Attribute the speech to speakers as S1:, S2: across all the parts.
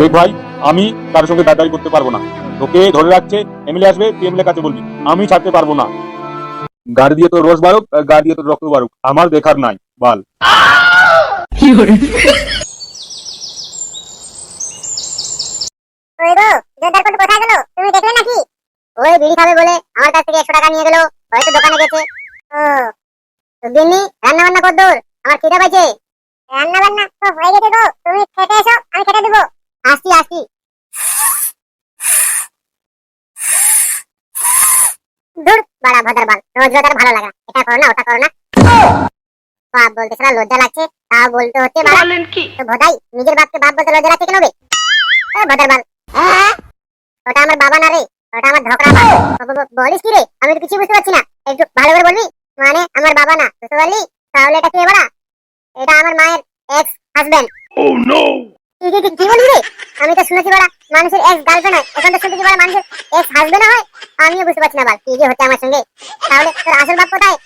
S1: দেখ ভাই আমি কারোর সঙ্গে দাদাই করতে পারব না। তোকে ধরে রাখছে এমএলএ আসবে তুই এমএলএ কাছে বলবি। আমি ছাড়তে পারব না। গাড়ি দিয়ে তোর রস বাড়ুক আর গাড়ি দিয়ে তোর রক্ত বাড়ুক। আমার দেখার নাই বাল।
S2: ওই গো জোরদার কোট কোথায় গেল? তুমি দেখলে নাকি? ওই বিড়ি খাবে বলে আমার কাছ থেকে একশো টাকা নিয়ে গেল হয়তো দোকানে গেছে। ও। তো দিননি রান্না বান্না কর দূর আমার খিদে পাইছে। রান্না বান্না তো হয়ে গেছে গো তুমি খেতে এসো আমি খেতে দেবো। আসছি আসি। দূর বাড়া ভদার বাল। রোজ রোজ আর ভালো লাগা এটা করো না ওটা করো না। বাপ বলতে সারা লজ্জা লাগছে। তা বলতে হচ্ছে বাড়া
S3: বলেন কি?
S2: তো ভোদাই নিজের বাপকে বাপ বলতে লজ্জা লাগছে কেন বে? এ ভোদার বাল? ওটা আমার বাবা না রে ওটা আমার ধকরা বাপ ব- ব- বলিস কি রে? আমি তো কিছু বুঝতে পারছি না। একটু ভালো করে বলবি? মানে আমার বাবা না। বুঝতে পারলি? তাহলে এটা কে বলা এটা আমার মায়ের এক্স হাজবেন্ড
S3: Oh no!
S2: আমি তো শুনেছি বলা মানুষের এক্স গার্লফ্রেন্ড হয়। এখন তো শুনেছি বলা মানুষের এক্স হাজবেন্ড হয়। আমিও বুঝতে পারছি না বাল কি যে হচ্ছে আমার সঙ্গে? তাহলে তোর আসল বাপ কোথায়?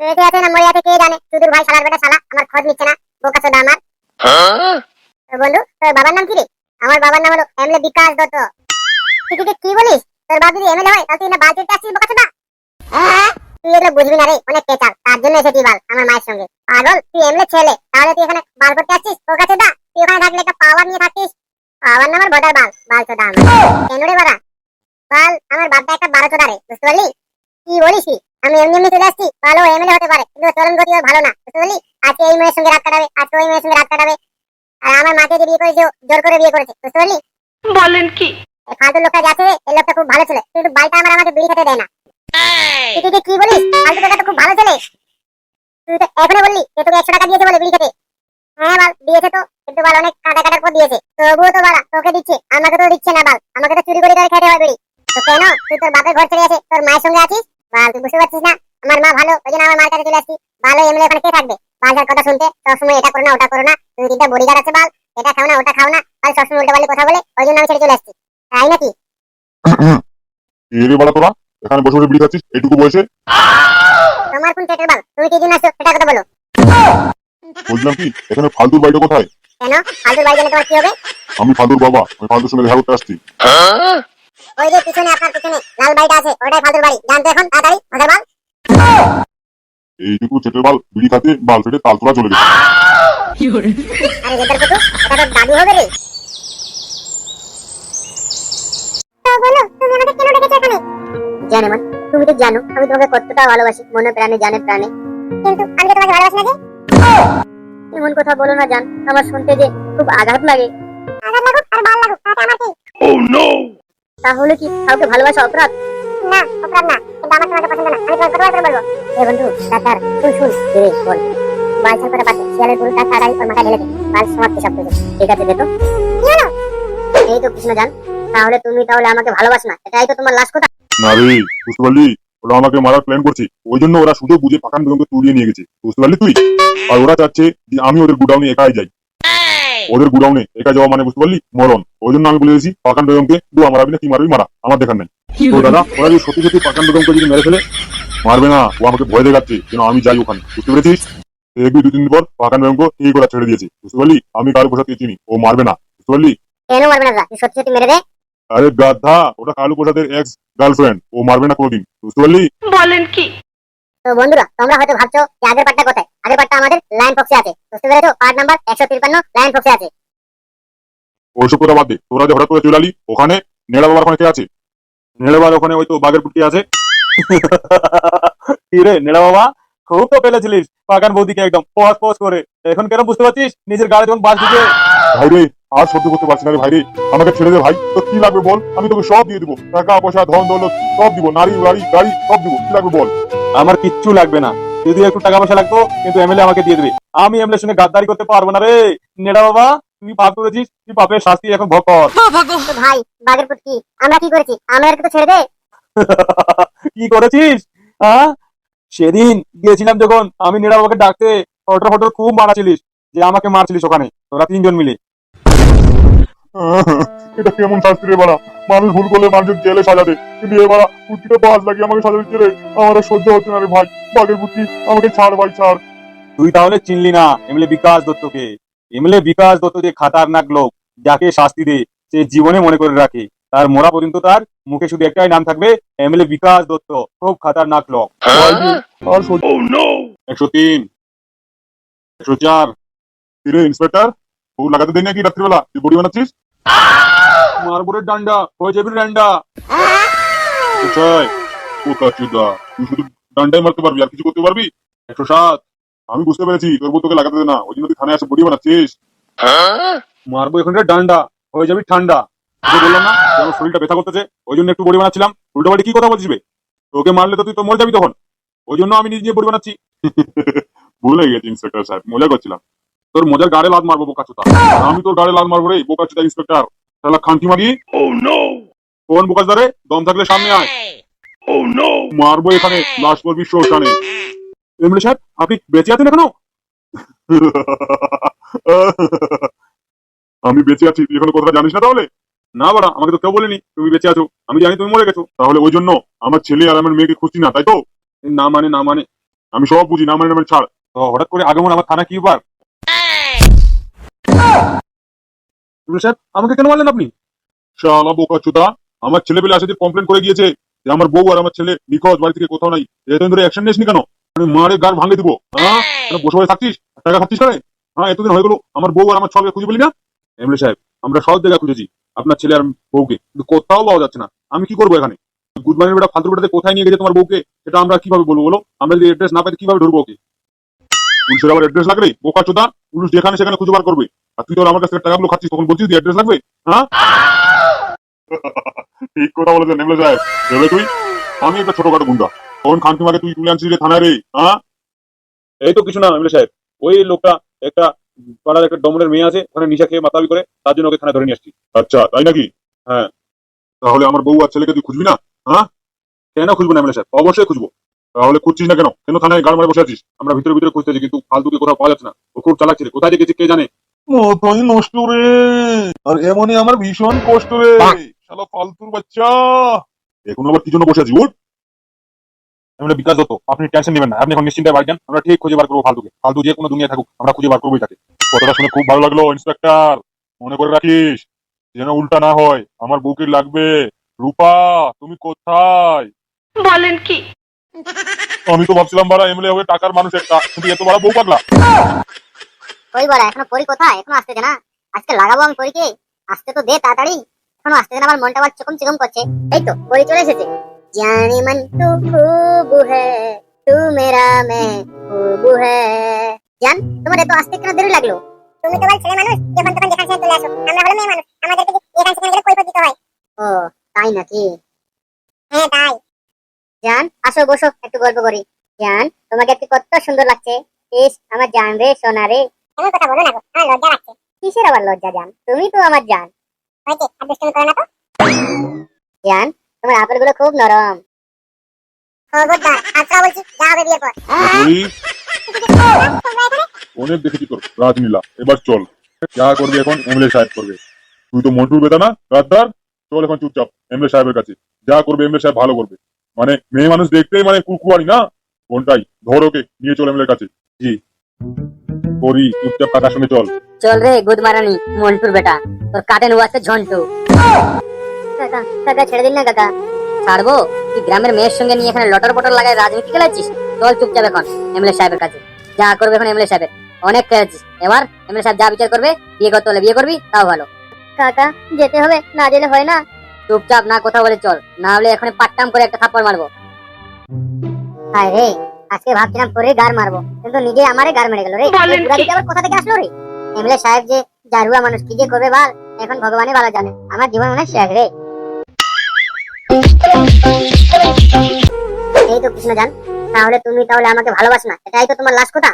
S2: পেটে আছে না মরে আছে কে জানে? সুদূর ভাই শালার বেটা শালা, আমার খোঁজ নিচ্ছে না, বোকা চোদা আমার। বন্ধু, তোর বাবার নাম কি রে? আমার বাবার নাম হলো এমএলএ বিকাশ দত্ত। তুই কি বলিস? তোর বাবা যদি এমএলএ হয়, তাহলে তুই না বাল আসছিস বোকা চোদা হ্যাঁ? তুই এগুলো বুঝবি না রে, অনেক পেচাল তার জন্য এসেছি বাল, আমার মায়ের সঙ্গে। পাগল, তুই এমএলএ ছেলে, তাহলে তুই এখানে বাল করতে আসছিস, বোকা চোদা তুই ওখানে থাকলে একটা পাওয়ার নিয়ে থাকিস। পাওয়ার নাম আর বাল। বাল চোদা আমার কেন রে বাড়া বাল আমার বাপটা একটা বারো চোদা রে বুঝতে পারলি? কি বলিস আমি এমনি এমনি চলে আসছি। ভালো এমএলএ হতে পারে কিন্তু চলন গতি ভালো না বুঝতে পারলি? আজকে এই মেয়ের সঙ্গে রাত কাটাবে আজকে ওই মেয়ের সঙ্গে রাত কাটাবে। আর আমার মাকে যে বিয়ে করেছে জোর করে বিয়ে করেছে বুঝতে পারলি?
S3: বলেন কি?
S2: এই ফালতু লোকটা যাচ্ছে এই লোকটা খুব ভালো ছেলে। কিন্তু বাড়িটা আমার আমাকে বিড়ি খেতে দেয় না। তুই তুই কি বলিস? ফালতু লোকটা তো খুব ভালো ছেলে। তুই তো এখনও বললি যে তোকে একশো টাকা দিয়েছে বলে বিড়ি খেতে। হ্যাঁ বাল দিয়েছে তো। কিন্তু বাল অনেক কাটা কাটার পর দিয়েছে। তবুও তো বাড়া তোকে দিচ্ছে। আমাকে তো দিচ্ছে না বাল। আমাকে তো চুরি করে করে খেতে হয় বিড়ি। তো কেন? তুই তোর বাপের ঘর ছেড়ে আছে তোর মায়ের সঙ্গে আছিস? বাল তুই বুঝতে পারছিস না? আমার মা ভালো ওই জন্য আমার মার কাছে চলে আসছি। ভালো এমএলএ ওখানে কে থাকবে? বালটার কথা শুনতে সবসময় এটা করো না ওটা করো না। তুই তিনটা বডিগার্ড আছে বাল। এটা খাও না ওটা খাও না। বাল সবসময় উল্টো পাল্টা কথা বলে ওই জন্য আমি ছেড়ে চলে আসছি। তাই নাকি?
S4: এরে বলা তোরা? এখানে বসে বসে বিড়ি খাচ্ছিস? এইটুকু বয়সে?
S2: তোমার কোন পেটের বাল? তুমি কি জন্য আসছো সেটা কথা বলো।
S4: বলছিলাম কি এখানে ফালতুর বাড়িটা কোথায়?
S2: কেন? ফালতুর বাড়ি গেলে তোমার কি হবে?
S4: আমি ফালতুর বাবা আমি ফালতুর সঙ্গে দেখা করতে আসছি?
S2: ওই যে পিছনে আপনার পিছনে লাল বাড়িটা আছে ওটাই ফালতুর বাড়ি। জানতো এখন? তাড়াতাড়ি ওদের বাল।
S4: এইটুকু চেটের বাল বিড়ি খাতে বাল ফেটে তাল তোলা চলে গেছে।
S2: আরে গেদার কুতু এটা তো দাদু হবে রে। বলো তুমি আমাকে কেন ডেকেছো এখানে? জানে মান তুমি তো জানো আমি তোমাকে কতটা ভালোবাসি মনে প্রাণে জানে প্রাণে। কিন্তু আমি তো তোমাকে ভালোবাসি না যে। এমন কথা বলো না জান। আমার শুনতে যে খুব আঘাত লাগে। আঘাত লাগুক আর লাগুক তাতে আমার কি?
S3: Oh no!
S2: তাহলে কি কাউকে ভালোবাসা অপরাধ? না অপরাধ না। কিন্তু আমার তোমাকে পছন্দ না। আমি তোমাকে কতবার করে বলব? এ বন্ধু ডাক্তার শুন শুন রে বল। বালছাল করে পাচ্ছে শিয়ালের গরু তার তাড়াই ওর মাথা ঢেলে দে বাল সমাপ্তি সব ঠিক আছে কি হলো এই তো কৃষ্ণ জান তাহলে তুমি তাহলে আমাকে ভালোবাস না। এটাই তো তোমার লাস্ট কথা?
S4: না রে বুঝতে পারলি? ওরা আমাকে মারার প্ল্যান করছে। ওই জন্য ওরা সুযোগ বুঝে পাকান বেগমকে তুলিয়ে নিয়ে গেছে। বুঝতে পারলি তুই? আর ওরা চাচ্ছে যে আমি ওদের গুডাউনে একাই যাই। ওদের গুডাউনে একা যাওয়া মানে বুঝতে পারলি? মরণ। ওই জন্য আমি বলে দিয়েছি পাকান বেগমকে দু মারাবি না কি মারবি মারা। আমার দেখার নাই। তো দাদা ওরা যদি সত্যি সত্যি পাকান বেগমকে যদি মেরে ফেলে মারবে না। ও আমাকে ভয় দেখাচ্ছে যেন আমি যাই ওখানে। বুঝতে পেরেছিস? দেখবি দু তিন দিন পর পাকান বেগমকে এই করা ছেড়ে দিয়েছে। বুঝতে পারলি? আমি কারও পোশাক চিনি? ও মারবে না। বুঝতে পারলি?
S2: কেন মারবে না তুই সত্যি সত্যি মেরে দে।
S4: আরে গাধা ওটা কালু প্রসাদের এক্স গার্লফ্রেন্ড ও মারবে না কোনোদিন বুঝতে পারলি?
S3: বলেন কি?
S2: তো বন্ধুরা তোমরা হয়তো ভাবছ যে আগের পার্টটা কোথায়? আগের পার্টটা আমাদের লাইন ফক্সে আছে। বুঝতে পেরেছ? পার্ট নাম্বার একশো তিপ্পান্ন লাইন ফক্সে আছে।
S4: ওইসব কথা বাদ দে। তোরা যে হঠাৎ করে চলে আলি ওখানে নেড়া বাবার ওখানে কে আছে?
S1: নেড়ে বাবার ওখানে ওই তো বাঘের পুটকি আছে। কি রে নেড়া বাবা খুব তো পেলেছিলিস। পাকান বৌদিকে একদম পজ পজ করে। এখন কেন বুঝতে পারছিস? নিজের গাড়ি যখন বাস দিকে
S4: ভাই রে আর সহ্য করতে পারছি না রে ভাই রে। আমাকে ছেড়ে দে ভাই। তো কি লাগবে বল? আমি তোকে সব দিয়ে দিব। টাকা পয়সা ধন দৌলত সব দিব। নারী গাড়ি গাড়ি সব দিব। কি লাগবে বল?
S1: আমার কিচ্ছু লাগবে না। যদি একটু টাকা পয়সা লাগতো কিন্তু এমএলএ আমাকে দিয়ে দেবে। আমি এমএলএ সঙ্গে গাদ্দারি করতে পারব না রে। নেড়া বাবা তুই পাপ করেছিস তুই পাপের শাস্তি এখন ভোগ কর।
S2: ভাই বাঘের পুটকি আমরা কি করেছি? আমরা তো ছেড়ে দে।
S1: কি করেছিস? হ্যাঁ? সেদিন গিয়েছিলাম যখন আমি নেড়া বাবাকে ডাকতে ফটো ফটো খুব মারাছিলিস যে আমাকে মারছিলিস ওখানে তোরা তিনজন মিলে।
S4: এটা কেমন শাস্তি রে বাড়া? মানুষ ভুল করলে মানুষের জেলে সাজাতে কিন্তু এ বাড়া কুর্তিটা বাজ লাগিয়ে আমাকে সাজা দিচ্ছে রে। আমার সহ্য হচ্ছে না রে ভাই। বাঘের বুদ্ধি আমাকে ছাড় ভাই ছাড়।
S1: তুই তাহলে চিনলি না এমএলএ বিকাশ দত্তকে। এমএলএ বিকাশ দত্ত যে খাতারনাক লোক যাকে শাস্তি দে সে জীবনে মনে করে রাখে। তার মোরা পর্যন্ত তার মুখে শুধু একটাই নাম থাকবে এমএলএ বিকাশ দত্ত। খুব খাতারনাক লোক।
S4: আর একশো তিন একশো চার। ইন্সপেক্টর? লাগাতে দেয় নাকি রাত্রিবেলা? তুই বড়ি বানাচ্ছিস? মারবরের ডান্ডা হয়ে যাবি ডান্ডা। কোথা চুদা? তুই শুধু ডান্ডাই মারতে পারবি, আর কিছু করতে পারবি? একশো সাত। আমি বুঝতে পেরেছি, তোর বউ তোকে লাগাতে দে না। ওই জন্য তুই থানায় এসে বড়ি বানাচ্ছিস।
S1: মারবো ডান্ডা হয়ে যাবি ঠান্ডা। বললাম না শরীরটা ব্যথা করতেছে, ওই জন্য একটু বড়ি বানাচ্ছিলাম। উল্টো কি কথা বলছিস তোকে মারলে তো তুই তো মরে যাবি তখন। ওই জন্য আমি নিজে নিজে বড়ি বানাচ্ছি।
S4: ভুলে গেছি, ইন্সপেক্টর সাহেব, মজা করছিলাম। তোর মজার গাড়ে লাদ মারবো বোকা চুদা আমি তোর গাড়ে লাদ মারবো রে বোকা চুদা ইন্সপেক্টর তাহলে খান্তি মাগি? কোন বোকা দারে দম থাকলে সামনে আয়। মারবো এখানে লাশ করবি শ্মশানে।
S1: এমএলএ সাহেব আপনি বেঁচে আছেন এখনও?
S4: আমি বেঁচে আছি তুই এখনও কথাটা জানিস না তাহলে?
S1: না বাড়া আমাকে তো কেউ বলেনি তুমি বেঁচে আছো। আমি জানি তুমি মরে গেছো।
S4: তাহলে ওই জন্য আমার ছেলে আর আমার মেয়েকে খুঁজছি না তাই তো?
S1: না মানে না মানে।
S4: আমি সব বুঝি না মানে না মানে ছাড়।
S1: তো হঠাৎ করে আগমন আমার থানা কি বার? আমাকে কেন মারলেন আপনি?
S4: শালা বোকা চুদা, আমার ছেলে পেলে আসে কমপ্লেন করে গিয়েছে যে আমার বউ আর আমার ছেলে নিখোঁজ, বাড়ি থেকে কোথাও নাই। এতদিন ধরে অ্যাকশন নিসনি কেন? আমি মারে গার ভাঙে দিব। হ্যাঁ? বসে বসে থাকছিস? টাকা খাচ্ছিস করে হ্যাঁ এতদিন হয়ে গেল, আমার বউ আর আমার ছলকে খুঁজে পেলি না?
S1: এমএলএ সাহেব, আমরা সব জায়গায় খুঁজেছি, আপনার ছেলে আর বউকে। কিন্তু কোথাও পাওয়া যাচ্ছে না। আমি কি করব এখানে? গুডমানের বেটা, ফালতু বেটাতে কোথায় নিয়ে গেছে তোমার বউকে? সেটা আমরা কীভাবে বলব বলো? আমরা যদি এড্রেস না পাই কীভাবে ঢুকবো ওকে?
S4: পুলিশের আবার অ্যাড্রেস লাগবে বোকা চোদা পুলিশ যেখানে সেখানে খুঁজে বার করবে। আর তুই তোর আমার কাছ থেকে টাকাগুলো খাচ্ছিস তখন বলছিস অ্যাড্রেস লাগবে? হ্যাঁ? ঠিক কথা বলেছেন নেমলে সাহেব ভেবে তুই। আমি একটা ছোটখাটো গুন্ডা। তখন খান্তি মাকে তুই তুলে আনছিস রে থানায় রে হ্যাঁ?
S1: এই তো কিছু না এমএলএ সাহেব। ওই লোকটা একটা পাড়ার একটা ডমরের মেয়ে আছে ওখানে নিশা খেয়ে মাতাবি করে তার জন্য ওকে থানায় ধরে নিয়ে আসছি।
S4: আচ্ছা তাই নাকি? হ্যাঁ। তাহলে আমার বউ আর ছেলেকে তুই খুঁজবি না হ্যাঁ?
S1: কেন খুঁজবো না এমএলএ সাহেব? অবশ্যই খুঁজবো।
S4: তাহলে খুঁজছিস না কেন? কেন থানায় গাড় মারে বসে আছিস?
S1: আমরা ভিতরে ভিতরে খুঁজতেছি কিন্তু ফালতুকে কোথাও পাওয়া যাচ্ছে না। ও খুব চালাক ছিল কোথায় যে গেছে কে জানে?
S4: মতই নষ্ট রে? আর এমনই আমার ভীষণ কষ্ট রে। শালা ফালতুর বাচ্চা। এখন আবার কি জন্য বসে আছি উঠ।
S1: এমএলএ বিকাশ দত্ত আপনি টেনশন নেবেন না। আপনি এখন নিশ্চিন্তে বাড়ি যান। আমরা ঠিক খুঁজে বার করব ফালতুকে। ফালতু যে কোনো দুনিয়া থাকুক আমরা খুঁজে বার করবোই তাকে।
S4: কথাটা শুনে খুব ভালো লাগল ইন্সপেক্টর মনে করে রাখিস যেন উল্টা না হয়। আমার বুকে লাগবে। রূপা তুমি কোথায়?
S3: বলেন কি?
S4: আমি তো ভাবছিলাম বাড়া এমএলএ হবে টাকার মানুষ একটা কিন্তু এত বড় বউ পাগলা।
S2: কই বড়া এখনও পরি কোথায়? এখনও আসতেছে না। আজকে লাগাবো আমি পরীকে। আসতে তো দে তাড়াতাড়ি। এখনও আসতেছে না আমার মনটা আবার চকম চকম করছে। এই তো পরি চলে এসেছে। জানি মন তু খুব হ্যায় তু মেরা মে খুব হ্যায় জান তোমার এত আসতে কেন দেরি লাগল? তুমি তো বল ছেলে মানুষ যখন তখন যেখানে সেখানে চলে আসো আমরা হলো মেয়ে মানুষ। আমাদেরকে এখান সেখানে গেলে কৈফত দিতে হয়। ও তাই নাকি? হ্যাঁ তাই। জান আসো বসো একটু গল্প করি। জান তোমাকে আজকে কত সুন্দর লাগছে। ইস আমার জান রে সোনা রে। এমন কথা বলো না গো আমার লজ্জা লাগছে। কিসের আবার লজ্জা জান? তুমি তো আমার জান। হয়তো আর দুষ্টুমি করো না তো। জান তোমার আপেলগুলো খুব নরম। খবরদার আচ্ছা বলছি যা হবে বিয়ের পর।
S4: অনেক দেখেছি তোর রাজনীলা এবার চল। যা করবি এখন এমএলএ সাহেব করবে। তুই তো মন্টুর বেটা না রাজদার? চল এখন চুপচাপ এমএলএ সাহেবের কাছে। যা করবে এমএলএ সাহেব ভালো করবে। মানে মেয়ে মানুষ দেখতেই মানে কুকুয়ারি না? কোনটাই ধর ওকে নিয়ে চল এমএলএর কাছে জি। করি চুপচাপ কাকার সঙ্গে চল।
S2: চল রে গুদ মারানি মন্টুর বেটা। তোর কাটে নো আছে ঝন্টু। কাকা কাকা ছেড়ে দিন না কাকা। ছাড়বো? তুই গ্রামের মেয়ের সঙ্গে নিয়ে এখানে লটর পটর লাগায় রাজনীতি খেলাচ্ছিস? চল চুপচাপ এখন এমএলএ সাহেবের কাছে। যা করবে এখন এমএলএ সাহেবের। অনেক খেলেছিস এবার এমএলএ সাহেব যা বিচার করবে বিয়ে করতে হলে বিয়ে করবি তাও ভালো। কাকা যেতে হবে না গেলে হয় না। চুপচাপ না কথা বলে চল। না হলে এখন পাট্টাম করে একটা থাপ্পড় মারবো। হায় রে আজকে ভাবছিলাম পরে গার মারবো কিন্তু নিজে আমারে গার মেরে গেল রে। আবার কোথা থেকে আসলো রে? এমএলএ সাহেব যে জারুয়া মানুষ কি যে করবে বাল এখন ভগবানই ভালো জানে। আমার জীবন মনে হয় শেষ রে। এই তো কৃষ্ণ জান তাহলে তুমি তাহলে আমাকে ভালোবাস না এটাই তো তোমার লাশ কথা?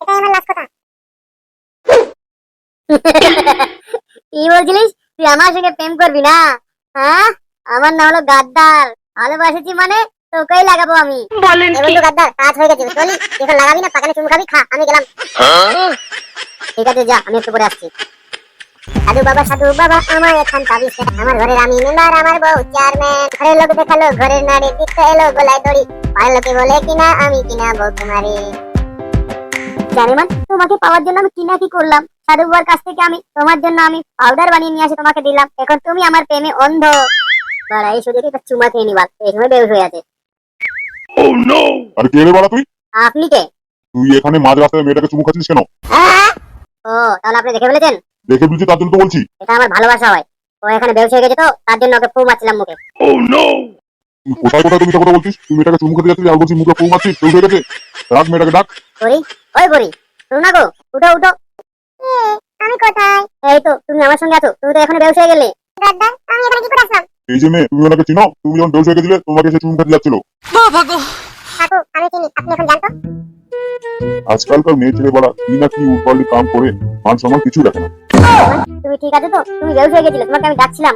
S2: এটাই আমার লাশ কথা। কি বলছিলিস? তুই আমার সঙ্গে প্রেম করবি না? হ্যাঁ? আমার নাম হলো গাদ্দার। ভালোবাসেছি মানে তোকেই লাগাবো আমি।
S3: বলেন কি?
S2: গাদ্দার কাজ হয়ে গেছে চলি এখন লাগাবি না চুমু খাবি খা আমি গেলাম। ঠিক আছে যা আমি একটু পরে আসছি। সাধু বাবা সাধু বাবা আমার এখান তাবিজ। আমার ঘরের আমি মেম্বার আমার বউ চেয়ারম্যান ঘরের লোক দেখাল ঘরের নারী দিতে এলো গলায় দড়ি। পাড়ার লোকে বলে কিনা আমি কিনা বউ কুমারী জানিমান তোমাকে পাওয়ার জন্য আমি কিনা কি করলাম? সাধু বাবার কাছ থেকে আমি তোমার জন্য আমি পাউডার বানিয়ে নিয়ে আসি তোমাকে দিলাম। এখন তুমি আমার প্রেমে অন্ধ। বাড়া এই শুধু একটা চুমা খেয়ে এই সময় বেউস হয়ে আছে।
S4: আরে কে রে বাড়া তুই?
S2: আপনি কে?
S4: তুই এখানে মাঝ রাস্তায় মেয়েটাকে চুমু খাচ্ছিস কেন?
S2: ও তাহলে আপনি দেখে ফেলেছেন?
S4: দেখে বুঝছি তার জন্য তো বলছি।
S2: এটা আমার ভালোবাসা হয়। ও এখানে বেউস হয়ে গেছে তো তার জন্য ওকে ফু মারছিলাম মুখে।
S4: তুই কোথায় কোথায় তুমি কথা বলছিস? তুই মেয়েটাকে চুমু খেতে যাচ্ছিস আর বলছিস মুখে ফু মারছিস হয়ে গেছে? ডাক মেয়েটাকে ডাক।
S2: বড়ি ওই বড়ি শুনো না গো উঠো উঠো। আমি কোথায়? এই তো তুমি আমার সঙ্গে আছো তুমি তো এখানে বেউস হয়ে গেলে। দাদা আমি এখানে কি করে আসলাম?
S4: এই যে মেয়ে তুমি ওনাকে চিনো তুমি যখন বেউস হয়ে গেছিলে তোমাকে সে চুমু খেতে যাচ্ছিল।
S2: আমি চিনি আপনি এখন জানতো?
S4: আজকালকার মেয়ে ছেলে বলা কি না কি কাম করে মান সম্মান কিছু রাখে না।
S2: তুমি ঠিক আছে তো? তুমি বেউস হয়ে গেছিলে তোমাকে আমি ডাকছিলাম।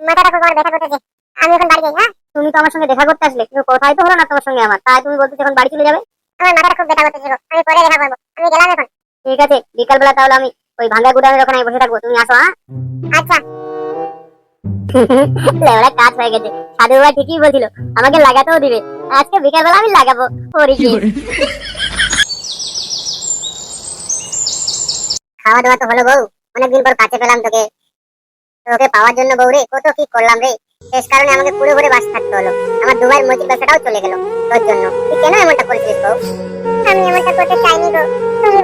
S2: মাথাটা খুব আমার ব্যথা করতেছে। আমি এখন বাড়ি যাই হ্যাঁ? তুমি তো আমার সঙ্গে দেখা করতে আসলে কিন্তু কোথায় তো হলো না তোমার সঙ্গে আমার তাই তুমি বলছো এখন বাড়ি চলে যাবে? আমার মাথাটা খুব ব্যথা করতেছিল আমি পরে দেখা করব আমি গেলাম এখন। ঠিক আছে বিকাল বেলা তাহলে আমি ওই ভাঙ্গা গুদামের ওখানে বসে থাকব। তুমি আসো হ্যাঁ? আচ্ছা। লেওড়া কাজ হয়ে গেছে। সাধু বাবা ঠিকই বলছিল আমাকে লাগাতেও দিবে। আজকে বিকাল বেলা আমি লাগাবো। পরে কি? খাওয়া দাওয়া তো হলো বউ অনেকদিন পর কাছে পেলাম তোকে। তোকে পাওয়ার জন্য বউ রে কত কি করলাম রে। শেষ কারণে আমাকে পুরো পুরো বাস থাকতে হলো। আমার চলে গেল তোর জন্য। তুই কেন এমনটা করেছিস আমি এমনটা করতে চাইনি গো। তুমি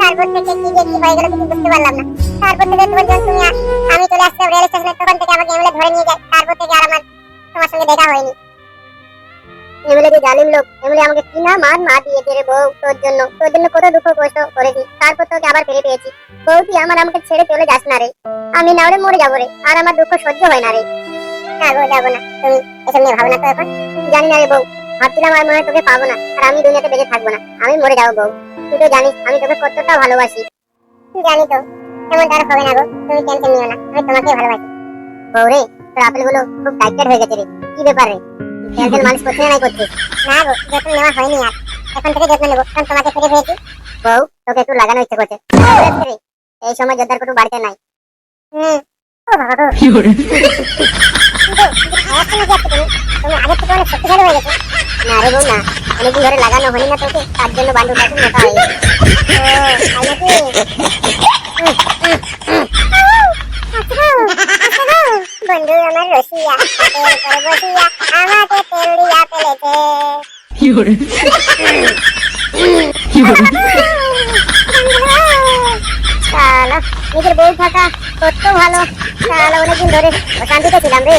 S2: তারপর থেকে কি যে কি হয়ে গেল কিছু বুঝতে পারলাম না। তারপর থেকে তুমি আমি চলে রেল স্টেশনে তখন থেকে, আমাকে ধরে নিয়ে যায়। তারপর থেকে আর আমার তোমার সঙ্গে দেখা হয়নি। যে জালিম লোক আমাকে কি না মান মা দিয়েছে রে বউ তোর জন্য। তোর জন্য কত দুঃখ কষ্ট করেছি। তারপর তোকে আবার ফিরে পেয়েছি। বউ তুই আমার আমাকে ছেড়ে চলে যাস না রে। আমি না হলে মরে যাব রে। আর আমার দুঃখ সহ্য হয় না রে। না গো যাব না। তুমি এসব নিয়ে ভাবো না তো এখন। জানি না রে বউ ভাবছিলাম আর মনে তোকে পাবো না আর আমি দুনিয়াতে বেঁচে থাকব না। আমি মরে যাব বউ। তুই তো জানিস আমি তোকে কতটা ভালোবাসি। জানি তো এমন তার হবে না গো। তুমি টেনশন নিও না আমি তোমাকে ভালোবাসি। বউ রে তোর আপেলগুলো খুব টাইটেড হয়ে গেছে রে। কি ব্যাপার রে? টেনশন মালিশ করছে না নাই করছিস? না গো যত্ন নেওয়া হয়নি আর। এখন থেকে যত্ন নেব কারণ তোমাকে ফিরে পেয়েছি বউ তোকে একটু লাগানো ইচ্ছে করছে। এই সময় যোদ্ধার কোনো বাড়িতে নাই। হুম ও বাবা গো কিন্তু খারাপ কেন? যাচ্ছে তুমি তুমি আগের থেকে অনেক শক্তিশালী হয়ে গেছে? না রে বউ না অনেকদিন ধরে লাগানো হয়নি না তোকে তার জন্য বান্ধব এখন মোটা হয়ে গেছে ও তাই নাকি বন্ধু আমার রসিয়া শালা, নিজের বউ থাকা ভালো। অনেকদিন ধরে ছিলাম রে।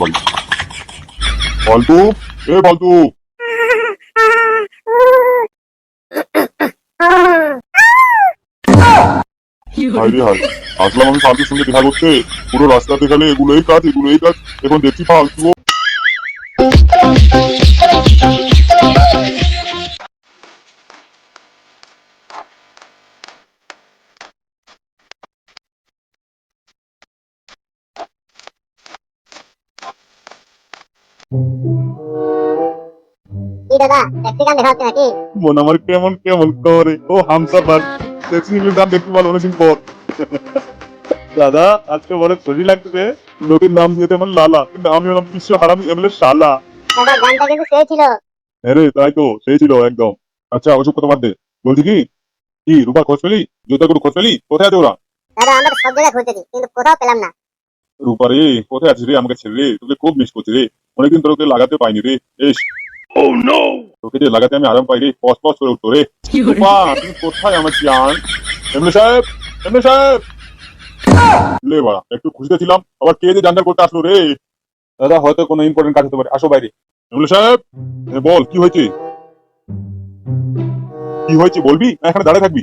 S4: বাড়ি ফালতু এ হাই আসলাম আমি ফালতুর সঙ্গে দেখা করতে। পুরো রাস্তা দেখালে এগুলোই কাজ এগুলোই কাজ এখন দেখছি ফালতু
S2: দাদা ট্যাক্সি দেখা হচ্ছে নাকি?
S4: মন আমার কেমন কেমন করে? ও হামসাফার ট্যাক্সি ভালো অনেকদিন পর। দাদা আজকে শরীর লাগতেছে লোকের নাম দিয়েছে আমার লালা কিন্তু আমি হলাম বিশ্ব হারামি এমএলএ শালা।
S2: দাদা গানটা কিন্তু সে ছিল।
S4: হ্যাঁ তাই তো সেই ছিল একদম। আচ্ছা ওসব কথা বাদ দে। বলছি কি? কি রূপা খোঁজ পেলি? জোতা খোঁজ পেলি? কোথায় আছে ওরা?
S2: দাদা আমরা সব জায়গায় খুঁজেছি কিন্তু কোথাও পেলাম না।
S4: রূপা রে কোথায় আছিস রে? আমাকে ছেড়ে রে তোকে খুব মিস করছি রে। অনেকদিন তোকে লাগাতে পাইনি রে। এস তোকে যে লাগাতে আমি আরাম পাই রে পস পস করে উঠতো রে। রূপা তুমি কোথায় আমার জান? এমএলএ সাহেব এমএলএ সাহেব! লে বাড়া একটু খুশিতে ছিলাম আবার কে যে করতে আসলো রে?
S1: দাদা হয়তো কোনো ইম্পর্টেন্ট কাজ হতে পারে। আসো বাইরে।
S4: এমএলএ সাহেব বল কি হয়েছে? কি হয়েছে বলবি? না এখানে দাঁড়িয়ে থাকবি।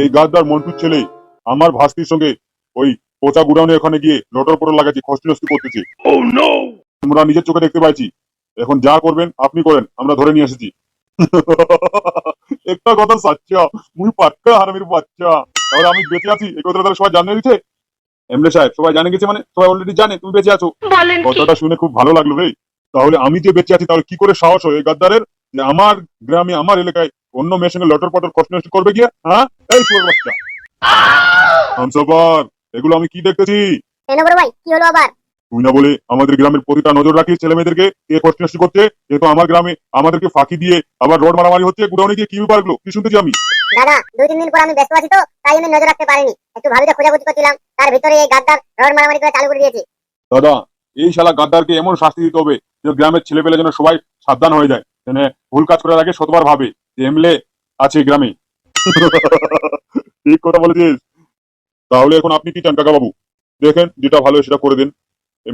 S4: এই গাদ্দার মন্টুর ছেলে আমার ভাস্তির সঙ্গে ওই পচা গুডাউনে ওখানে গিয়ে লটর পটর লাগাচ্ছি খস্তি নস্তি করতেছে। আমরা নিজের চোখে দেখতে পাইছি। এখন যা করবেন আপনি করেন। আমরা ধরে নিয়ে এসেছি। একটা কথা সাচ্চা মুই পাক্কা হারামির বাচ্চা। তাহলে আমি বেঁচে আছি এই কথাটা তাহলে সবাই জানিয়ে দিচ্ছে
S1: এমএলএ সাহেব সবাই জানে গেছে মানে? সবাই অলরেডি জানে তুমি বেঁচে আছো।
S4: কথাটা শুনে খুব ভালো লাগল রে। তাহলে আমি যে বেঁচে আছি তাহলে কি করে সাহস হয় এই গাদ্দারের? যে আমার গ্রামে আমার এলাকায় অন্য মেয়ের সঙ্গে লটর পটর কষ্ট নষ্ট করবে গিয়া? হ্যাঁ? এই শুয়োর বাচ্চা। হামসাফার এগুলো আমি কি দেখতেছি?
S2: কেন বড় ভাই কি হলো আবার?
S4: তুই না বলে আমাদের গ্রামের প্রতিটা নজর রাখিস ছেলে মেয়েদেরকে কে কষ্ট নষ্ট করছে? যেহেতু আমার গ্রামে আমাদেরকে ফাঁকি দিয়ে আবার রোড মারামারি হচ্ছে গুডাউনে গিয়ে কি ব্যাপার কি শুনতেছি আমি?
S2: দাদা দুই তিন দিন পর আমি ব্যস্ত আছি তো তাই আমি নজর রাখতে পারিনি। একটু ভাবিতে খোঁজাখুঁজি করছিলাম তার ভিতরে এই গাদ্দার রড মারামারি করে চালু করে দিয়েছি।
S1: দাদা এই শালা গাদ্দারকে এমন শাস্তি দিতে হবে যে গ্রামের ছেলে পেলে যেন সবাই সাবধান হয়ে যায়। মানে ভুল কাজ করার আগে শতবার ভাবে যে এমএলএ আছে গ্রামে।
S4: ঠিক কথা বলেছিস। তাহলে এখন আপনি কি চান কাকা বাবু দেখেন যেটা ভালো সেটা করে দিন।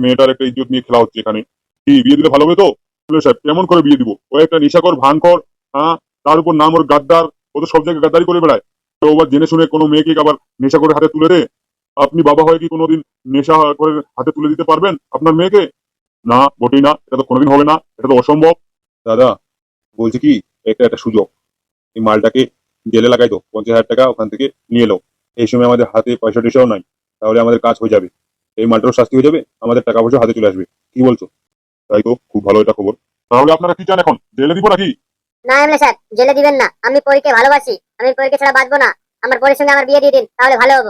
S4: মেয়েটার একটা ইজ্জত নিয়ে খেলা হচ্ছে এখানে। কি, বিয়ে দিলে ভালো হবে তো? সাহেব, কেমন করে বিয়ে দিব? ও একটা নেশাকর, ভাঙকর হ্যাঁ? তার উপর নাম ওর গাদ্দার। ও তো সব জায়গায় গাদ্দারি করে বেড়ায়। তো ওবার জেনে শুনে কোনো মেয়েকে আবার নেশা করে হাতে তুলে দে? আপনি বাবা হয়ে কি কোনোদিন নেশা করে হাতে তুলে দিতে পারবেন আপনার মেয়েকে? না, বটেই না। এটা তো কোনোদিন হবে না। এটা তো অসম্ভব।
S1: দাদা, বলছি কি এটা একটা সুযোগ। এই মালটাকে জেলে লাগাই তো পঞ্চাশ হাজার টাকা ওখান থেকে নিয়ে এলো এই সময় আমাদের হাতে পয়সা টয়সাও নাই। তাহলে আমাদের কাজ হয়ে যাবে। এই মালটারও শাস্তি হয়ে যাবে আমাদের টাকা পয়সা হাতে চলে আসবে। কি বলছো?
S4: তাই তো খুব ভালো এটা খবর। তাহলে আপনারা কি চান এখন? জেলে দিব নাকি?
S2: না এমএলএ স্যার জেলে দিবেন না। আমি পরীকে ভালোবাসি। আমি পরীকে ছাড়া বাঁচবো না। আমার পরের সঙ্গে আমার বিয়ে দিয়ে দিন তাহলে ভালো হব।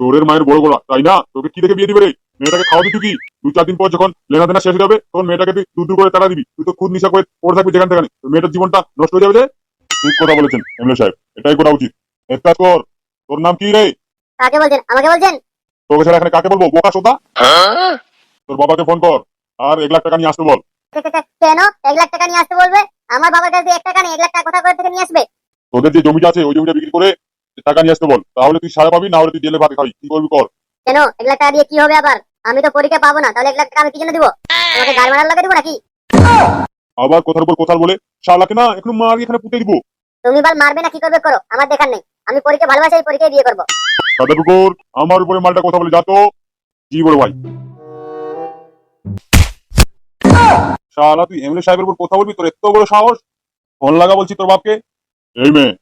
S4: চোরের মায়ের বড় বড় তাই না? তোকে কি দেখে বিয়ে দিবে রে? মেয়েটাকে খাওয়া দিবি কি? দুই চার দিন পর যখন লেনা দেনা শেষ হয়ে যাবে তখন মেয়েটাকে তুই দূর দূর করে তাড়া দিবি। তুই তো খুদ নিশা করে পড়ে থাকবি যেখান থেকে মেয়েটার জীবনটা নষ্ট হয়ে যাবে যে? ঠিক কথা বলেছেন এমএলএ সাহেব। এটাই করা উচিত। এক কাজ কর। তোর নাম কি রে?
S2: কাকে বলছেন? আমাকে বলছেন?
S4: তোকে ছাড়া এখানে কাকে বলব? বোকা সোদা? তোর বাবাকে ফোন কর। আর এক লাখ টাকা নিয়ে আসতে বল।
S2: কেন? এক লাখ টাকা নিয়ে আসতে বলবে? আমার বাবার কাছে এক টাকা নেই এক লাখ টাকা কোথা করে থেকে নিয়ে আসবে?
S4: তোদের যে জমিটা আছে ওই জমিটা বিক্রি করে টাকা নিয়ে আসতে বল। তাহলে তুই সারা পাবি না হলে তুই জেলে ভাত খাবি। কি করবি কর।
S2: কেন? এক লাখ টাকা দিয়ে কি হবে আবার? আমি তো পরীক্ষা পাবো না তাহলে এক লাখ টাকা আমি কি জন্য দিব? তোমাকে গাড়ি মারার লাগে দিব নাকি?
S4: আবার কথার উপর কথা বলে শালাকে না একটু মার এখানে পুঁতে দিব।
S2: তুমি বল মারবে না কি করবে করো? আমার দেখার নেই। আমি পরীক্ষা ভালোবাসি এই পরীক্ষায় বিয়ে করব।
S4: দাদা কুকুর আমার উপরে মালটা কথা বলে যা তো জি বড় ভাই?
S1: শালা তুই এমএলএ সাহেবের উপর কথা বলবি? তোর এত বড় সাহস? ফোন লাগা বলছি তোর বাপকে।
S4: এই মেয়ে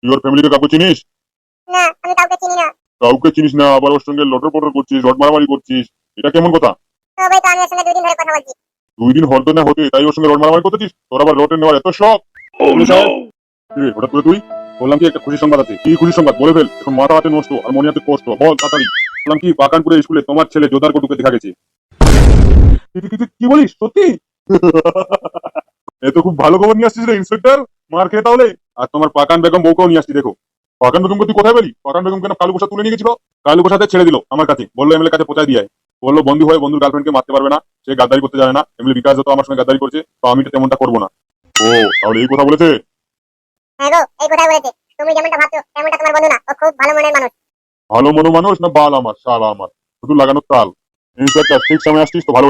S4: তুই ওর ফ্যামিলিকে কাউকে চিনিস?
S2: না আমি কাউকে চিনি না।
S4: কাউকে চিনিস না আবার ওর সঙ্গে লটর পটর করছিস রড মারামারি করছিস। এটা কেমন কথা?
S2: তবে তো আমি ওর সঙ্গে দুদিন ধরে কথা বলছি।
S4: দুই দিন হতে না হতে তাই ওর সঙ্গে রড মারামারি করতেছিস? তোর আবার রটের নেওয়ার এত শখ?
S3: Oh!
S4: কি হঠাৎ করে তুই?
S1: বললাম কি, একটা খুশি সংবাদ আছে?
S4: কি খুশি সংবাদ? বলে ফেল। এখন মাথা হাতে নষ্ট, আর মনে হাতে কষ্ট। বল, তাড়াতাড়ি।
S1: বললাম কি পাকানপুরের স্কুলে তোমার ছেলে জোদার কটুকে দেখা গেছে।
S4: কি- বলিস? সত্যি? এ তো খুব ভালো খবর নিয়ে আসছিস রে, ইন্সপেক্টর। মার খেয়ে তাহলে?
S1: আর তোমার পাকান বেগম বউকেও নিয়ে আসছি, দেখো।
S4: পাকান বেগমকে তুই কোথায় পেলি? পাকান বেগম কেন কালু পোষা তুলে নিয়ে গেছিল?
S1: কালু প্রসাদে ছেড়ে দিল আমার কাছে। বলল, এমএলএ কাছে পৌঁছায় দিয়ে বলল, বন্ধু হয়ে বন্ধুর গার্লফ্রেন্ডকে মারতে পারবে না। সে গাদ্দারি করতে জানে না। এমনি বিকাশ যত আমার সঙ্গে গাদ্দারি করছে, তো আমি তো তেমনটা করব না।
S4: ও, তাহলে এই কথা বলেছে?
S2: হ্যাঁ ভালো
S4: মনো মানুষ না বাল আমার, শালা আমার? শুধু লাগানো তাল। ঠিক সময় আসছিস তো ভালো